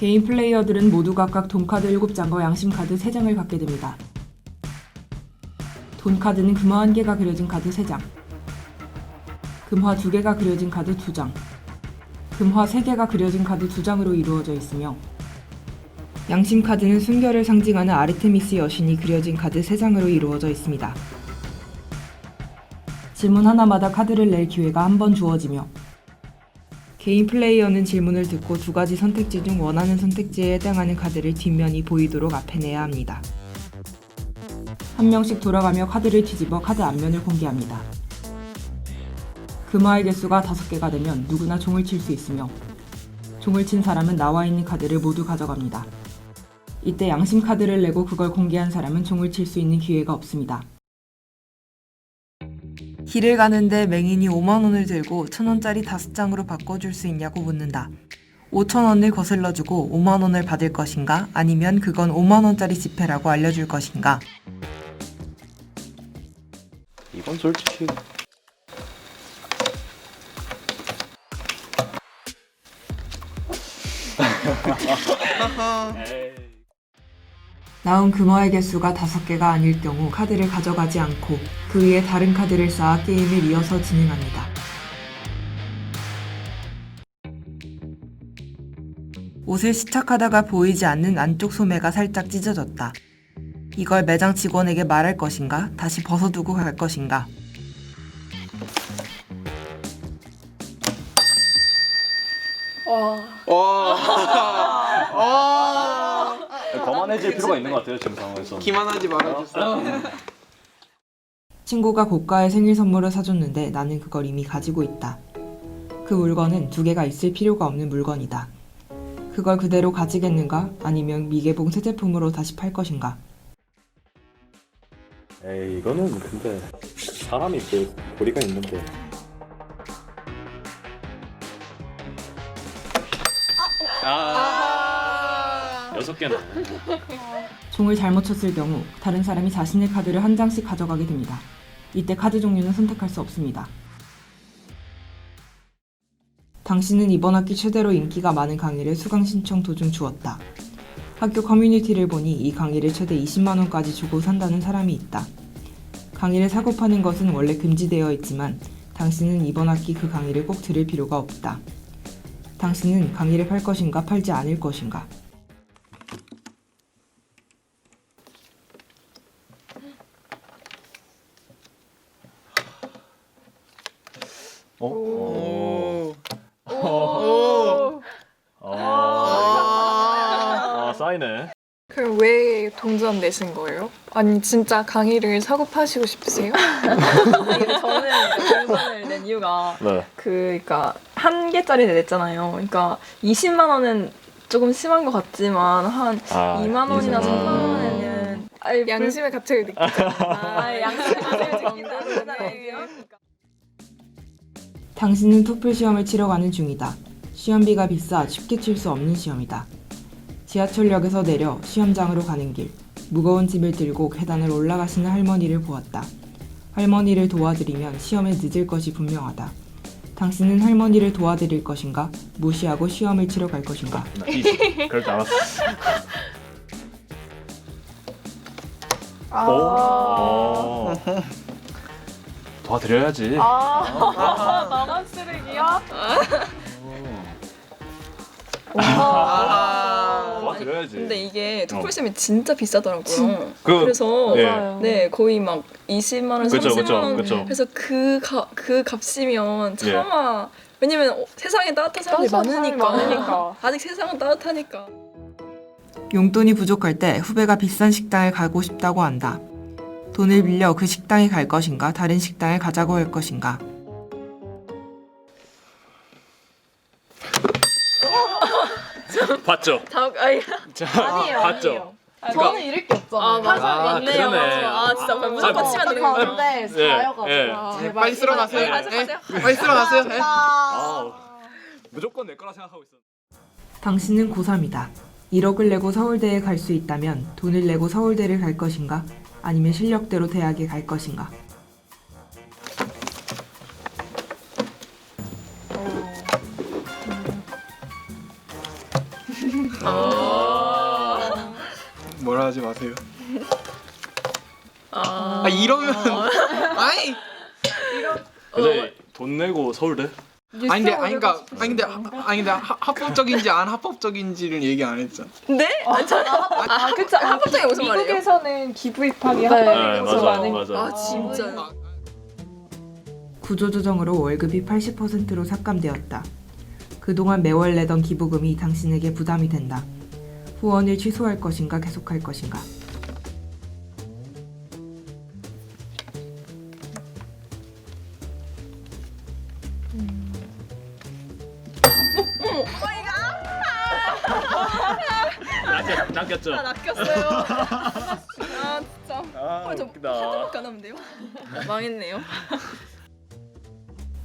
개인 플레이어들은 모두 각각 돈카드 7장과 양심카드 3장을 갖게 됩니다. 돈카드는 금화 1개가 그려진 카드 3장, 금화 2개가 그려진 카드 2장, 금화 3개가 그려진 카드 2장으로 이루어져 있으며 양심 카드는 순결을 상징하는 아르테미스 여신이 그려진 카드 3장으로 이루어져 있습니다. 질문 하나마다 카드를 낼 기회가 한 번 주어지며 개인 플레이어는 질문을 듣고 두 가지 선택지 중 원하는 선택지에 해당하는 카드를 뒷면이 보이도록 앞에 내야 합니다. 한 명씩 돌아가며 카드를 뒤집어 카드 앞면을 공개합니다. 금화의 개수가 5개가 되면 누구나 종을 칠 수 있으며 종을 친 사람은 나와 있는 카드를 모두 가져갑니다. 이때 양심 카드를 내고 그걸 공개한 사람은 종을 칠 수 있는 기회가 없습니다. 길을 가는데 맹인이 5만 원을 들고 천 원짜리 다섯 장으로 바꿔줄 수 있냐고 묻는다. 5천 원을 거슬러주고 5만 원을 받을 것인가? 아니면 그건 5만 원짜리 지폐라고 알려줄 것인가? 이건 솔직히 나온 금화의 개수가 다섯 개가 아닐 경우 카드를 가져가지 않고 그 위에 다른 카드를 쌓아 게임을 이어서 진행합니다. 옷을 시착하다가 보이지 않는 안쪽 소매가 살짝 찢어졌다. 이걸 매장 직원에게 말할 것인가? 다시 벗어두고 갈 것인가? 거만해질 필요가 있는 것 같아요 지금 상황에서. 기만하지 말아주세요. 친구가 고가의 생일 선물을 사줬는데 나는 그걸 이미 가지고 있다. 그 물건은 두 개가 있을 필요가 없는 물건이다. 그걸 그대로 가지겠는가? 아니면 미개봉 새 제품으로 다시 팔 것인가? 에이 이거는 근데 사람이 그 고리가 있는데. 아. 여섯 개나. 종을 잘못 쳤을 경우 다른 사람이 자신의 카드를 한 장씩 가져가게 됩니다. 이때 카드 종류는 선택할 수 없습니다. 당신은 이번 학기 최대로 인기가 많은 강의를 수강 신청 도중 주었다. 학교 커뮤니티를 보니 이 강의를 최대 20만 원까지 주고 산다는 사람이 있다. 강의를 사고 파는 것은 원래 금지되어 있지만 당신은 이번 학기 그 강의를 꼭 들을 필요가 없다. 당신은 강의를 팔 것인가 팔지 않을 것인가? 어? 오. 어. 아, 아 쌓이네. 그럼 왜 동전 내신 거예요? 아니 진짜 강의를 사고 파시고 싶으세요? 저는 이제 동전을 낸 이유가 네. 그 그러니까 한 개짜리 냈잖아요. 그러니까 20만 원은 조금 심한 것 같지만 한 아, 2만 원이나 20만 3만 원. 원에는 아니, 불- 양심의 가책을 느끼죠. 아, 양심의 정답이잖아요. 당신은 토플 시험을 치러 가는 중이다. 시험비가 비싸 쉽게 칠 수 없는 시험이다. 지하철역에서 내려 시험장으로 가는 길, 무거운 짐을 들고 계단을 올라가시는 할머니를 보았다. 할머니를 도와드리면 시험에 늦을 것이 분명하다. 당신은 할머니를 도와드릴 것인가? 무시하고 시험을 치러 갈 것인가? 그럴 줄 알았어. 아, 오. 오. 도와드려야지. 아 나만 쓰레기야? 아. 도와드려야지. 근데 이게 토플 시험이 진짜 비싸더라고요. 그 그래서 예. 네 거의 막 20만 원, 그쵸, 30만 그쵸, 원 그쵸. 그래서 그, 가, 그 값이면 예. 차마 왜냐면 어, 세상에 따뜻한 사람이 많으니까. 많으니까. 아직 세상은 따뜻하니까 용돈이 부족할 때 후배가 비싼 식당을 가고 싶다고 한다. 돈을 빌려 그 식당에 갈 것인가? 다른 식당에 가자고 할 것인가? 봤죠? 다, 아니, 자, 아니에요, 봤죠? 저는 잃을 게 없잖아요. 아 맞아 아, 맞네요 그러네. 아 진짜 무조건 아, 치면 되는 가운데 예. 제발 네, 빨리 쓸어 가세요. 이거- 가세요, 가세요. 네. 빨리 쓸어 가세요. 네. 아, 무조건 내 거라 생각하고 있어. 당신은 고3이다. 1억을 내고 서울대에 갈 수 있다면 돈을 내고 서울대를 갈 것인가? 아니면 실력대로 대학에 갈 것인가? 아 말하지 마세요. 아, 아 이러면 아니 근데 돈 내고 서울대? 아니 근데 아니 그러니까 아니 근데 하- 아니 근데 하- 합법적인지 안 합법적인지를 얘기 안 했잖아. 네? 아, 저, 아, 그쵸. 합법적이 무슨 말이에요? 미국에서는 기부 입학이 네, 네, 합법적이라서 맞아, 많은 맞아. 아, 진짜요? 구조조정으로 월급이 80%로 삭감되었다. 그동안 매월 내던 기부금이 당신에게 부담이 된다. 후원을 취소할 것인가 계속할 것인가. 낚였, 낚였죠? 아, 낚였어요. 아, 진짜. 아, 저 웃기다. 하나밖에 안 하면 돼요? 망했네요.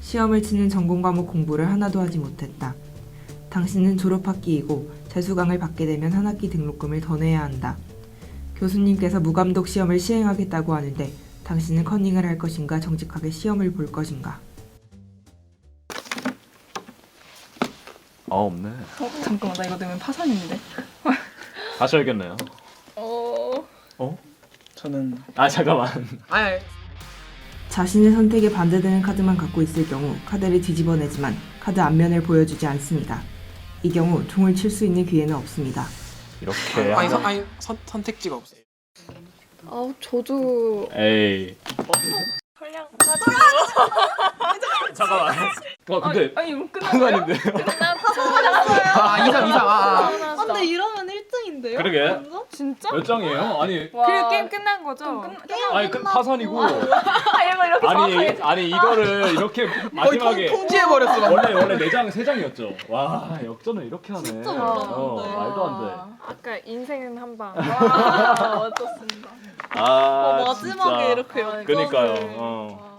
시험을 치는 전공 과목 공부를 하나도 하지 못했다. 당신은 졸업학기이고 재수강을 받게 되면 한 학기 등록금을 더 내야 한다. 교수님께서 무감독 시험을 시행하겠다고 하는데 당신은 커닝을 할 것인가 정직하게 시험을 볼 것인가. 아, 없네. 어, 잠깐만, 나 이거 넣으면 파산인데. 가셔야겠네요. 어. 어? 저는 아, 잠깐만. 아니 자신의 선택에 반대되는 카드만 갖고 있을 경우 카드를 뒤집어내지만 카드 앞면을 보여주지 않습니다. 이 경우 총을 칠 수 있는 기회는 없습니다. 이렇게. 아니 선 아니 선, 선택지가 없어요. 아 저도 에이. 설량 잠깐만. 어, 근데. 아니, 이거 끝났어요? 한간인데. 아 이상 이상 아, 아. 아, 근데 이러면 1등인데요? 그러게. 진짜? 몇 장이에요? 아니. 그리고 게임 끝난 거죠? 아니, 그 파산이고. 아, 이거 이렇게 아니, 아니, 이거를 이렇게 거의 마지막에. 통, 통지해 버렸어. 원래 원래 네 장, 세 장이었죠. 와 역전을 이렇게 하네. 진짜 어, 몰랐는데. 말도 안 돼. 아까 인생은 한방 와, 어떻습니다. 아 마지막에 진짜. 이렇게 역전을. 그니까요. 어.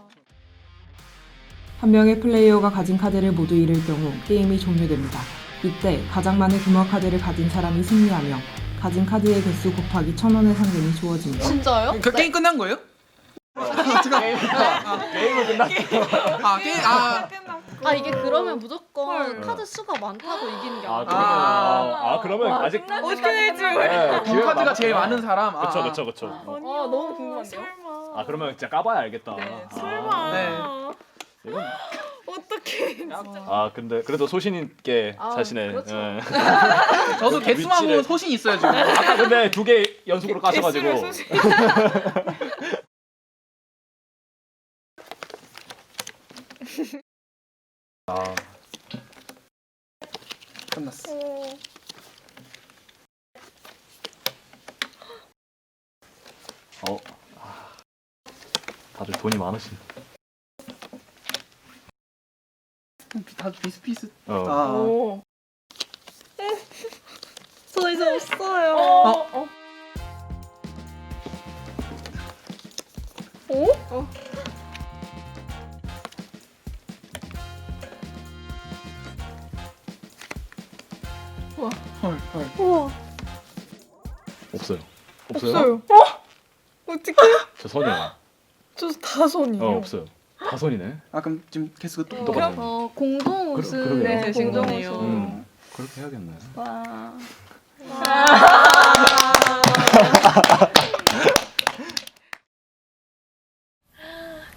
한 명의 플레이어가 가진 카드를 모두 잃을 경우 게임이 종료됩니다. 이때 가장 많은 금화 카드를 가진 사람이 승리하며 가진 카드의 개수 곱하기 1000원의 상금이 주어집니다. 진짜요? 그 게임 끝난 거예요? 게임을 끝났어. 아 게임 아 아 이게 그러면 무조건 헐. 카드 수가 많다고 이기는 게 아 아니고 그러면 아. 아, 그러면 와, 아직 어떻게 될지 네, 본 기회가 카드가 제일. 많은 사람. 아, 그쵸 아. 그쵸 그쵸. 아, 어. 너무 궁금한데요? 아 그러면 진짜 까봐야 알겠다. 네, 아, 설마. 네. 이건 어떻게? 아 근데 그래도 소신 있게 아, 자신의. 그렇죠. 예. 저도 개수하고 위치를- 소신 있어요 지금. 아까 근데 두 개 연속으로 까셔가지고. 개수를 아 끝났어. 어. 아, 다들 돈이 많으신. 다 비슷비슷. 어. 아. 오. 저 이제 없어요. 어? 오? 헐 헐. 우와. 없어요. 없어요? 없어요. 어? 어떻게? 저 선이에요. 저 다손이요. 어 없어요. 다선이네. 아 그럼 지금 개수가 또 똑같네. 어, 공동 그러- 우승 그러게요. 네, 공동이요. 음 그렇게 해야겠네. 와.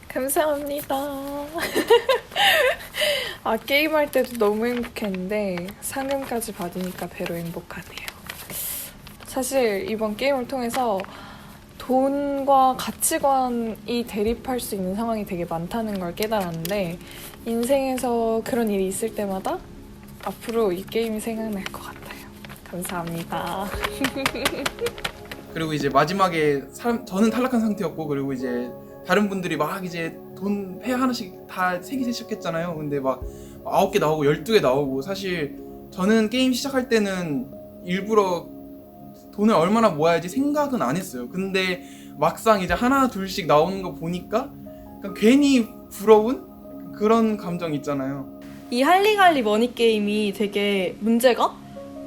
감사합니다. 아 게임할 때도 너무 행복했는데 상금까지 받으니까 배로 행복하네요. 사실 이번 게임을 통해서 돈과 가치관이 대립할 수 있는 상황이 되게 많다는 걸 깨달았는데 인생에서 그런 일이 있을 때마다 앞으로 이 게임이 생각날 것 같아요. 감사합니다. 그리고 이제 마지막에 사람 저는 탈락한 상태였고 그리고 이제 다른 분들이 막 이제 돈 회 하나씩 다세개 세씩 했잖아요. 근데 막 아홉 개 나오고 열두 개 나오고 사실 저는 게임 시작할 때는 일부러 돈을 얼마나 모아야지 생각은 안 했어요. 근데 막상 이제 하나 둘씩 나오는 거 보니까 그냥 괜히 부러운 그런 감정 있잖아요. 이 할리갈리 머니 게임이 되게 문제가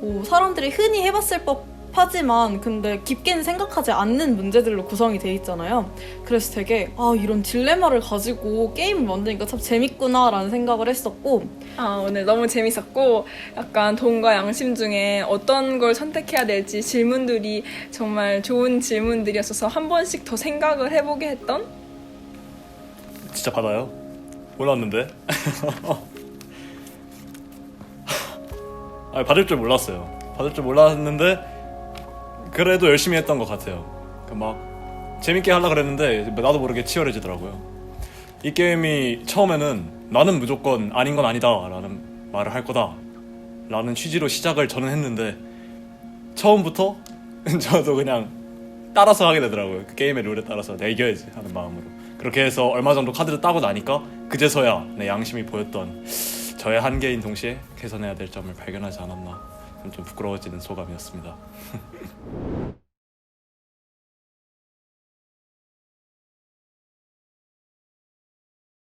뭐 사람들이 흔히 해봤을 복잡 하지만 근데 깊게는 생각하지 않는 문제들로 구성이 돼 있잖아요. 그래서 되게 아 이런 딜레마를 가지고 게임을 만드니까 참 재밌구나라는 생각을 했었고 아, 오늘 너무 재밌었고 약간 돈과 양심 중에 어떤 걸 선택해야 될지 질문들이 정말 좋은 질문들이었어서 한 번씩 더 생각을 해보게 했던 진짜 받아요? 몰랐는데. 아 받을 줄 몰랐어요. 받을 줄 몰랐는데 그래도 열심히 했던 것 같아요. 그막 재밌게 하려 그랬는데 나도 모르게 치열해지더라고요. 이 게임이 처음에는 나는 무조건 아닌 건 아니다라는 말을 할 거다라는 취지로 시작을 저는 했는데 처음부터 저도 그냥 따라서 하게 되더라고요. 그 게임의 룰에 따라서 내가 이겨야지 하는 마음으로. 그렇게 해서 얼마 정도 카드를 따고 나니까 그제서야 내 양심이 보였던 저의 한계인 동시에 개선해야 될 점을 발견하지 않았나 좀 부끄러워지는 소감이었습니다. you